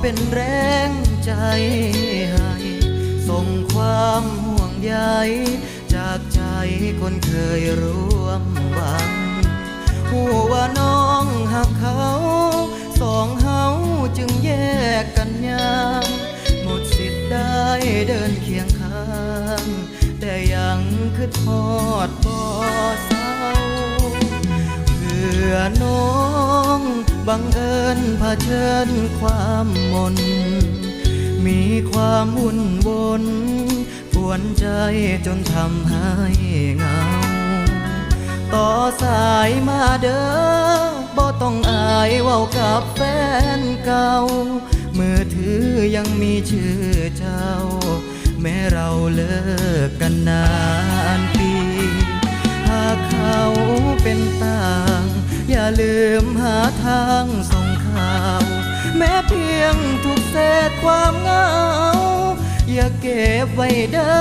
เป็นแรงใจให้ส่งความห่วงใยจากใจคนเคยร่วมหวังหัว่าน้องหักเขาสองเฮาจึงแยกกันยางหมดสิทธิ์ได้เดินเคียงข้าง แต่ยังคือทอดบ่เศร้าเพื่อน้อง บังเอิญเผชิญความมน มีความวุ่นวนปวนใจจนทำให้เงา ต่อสายมาเด้อบ่ต้องอายเว้ากับแฟนเก่า มือถือยังมีชื่อเจ้า แม้เราเลิกกันนานปี หากเขาเป็นตา อย่าลืมหาทางส่งข่าว แม้เพียงทุกเศษความเหงา อย่าเก็บไว้เด้อ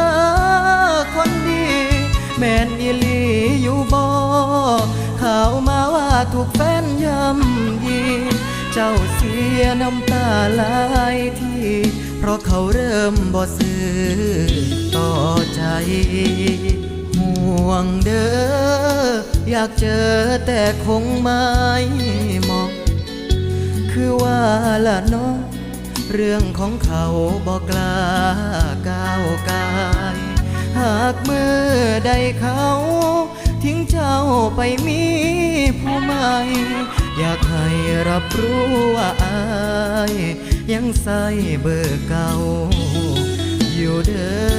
คนดี แม่นอีลีอยู่บ่ข่าวมาว่าถูกแฟนย่ำยีเจ้าเสียน้ำตาหลายที่เพราะเขาเริ่มบ่ซื้อต่อใจ ห่วงเด้อ อยากเจอแต่คงไม่เหมองคือว่าละเน้องเรื่องของเขาบอกกล้าก้าวกาย หากเมื่อใดเขา ทิ้งเจ้าไปมีผู้ใหม่ อยากให้รับรู้ว่าอาย ยังใส่เบอร์เก่าอยู่เด้อ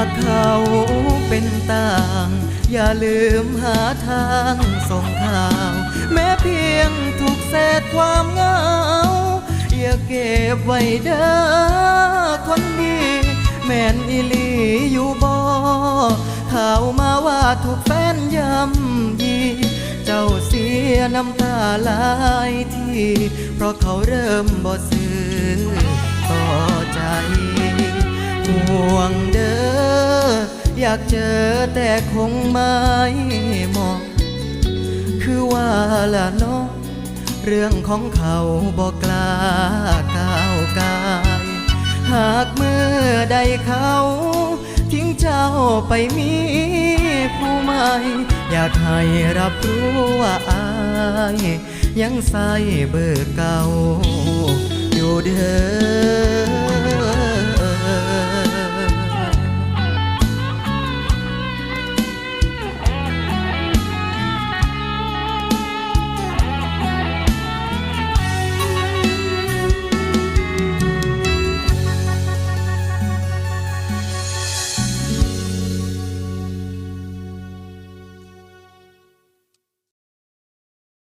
ากเขาเป็นต่าง อย่าลืมหาทางส่งข่าว แม้เพียงถูกเศษความเหงา อย่าเก็บไว้เด้อคนดี แม่นอีลีอยู่บ่ข่าวมาว่าถูกแฟนย่ำยี เจ้าเสียน้ำตาหลายที่เพราะเขาเริ่มบ่ซื้อต่อใจห่วงเด้ อยากเจอแต่คงไม่เหมองคือว่าละเนาะเรื่องของเขาบอกกล้าก้าวกาย หากเมื่อใดเขา ทิ้งเจ้าไปมีผู้ใหม่ อยากให้รับรู้ว่าอาย ยังใส่เบอร์เก่าอยู่เด้อ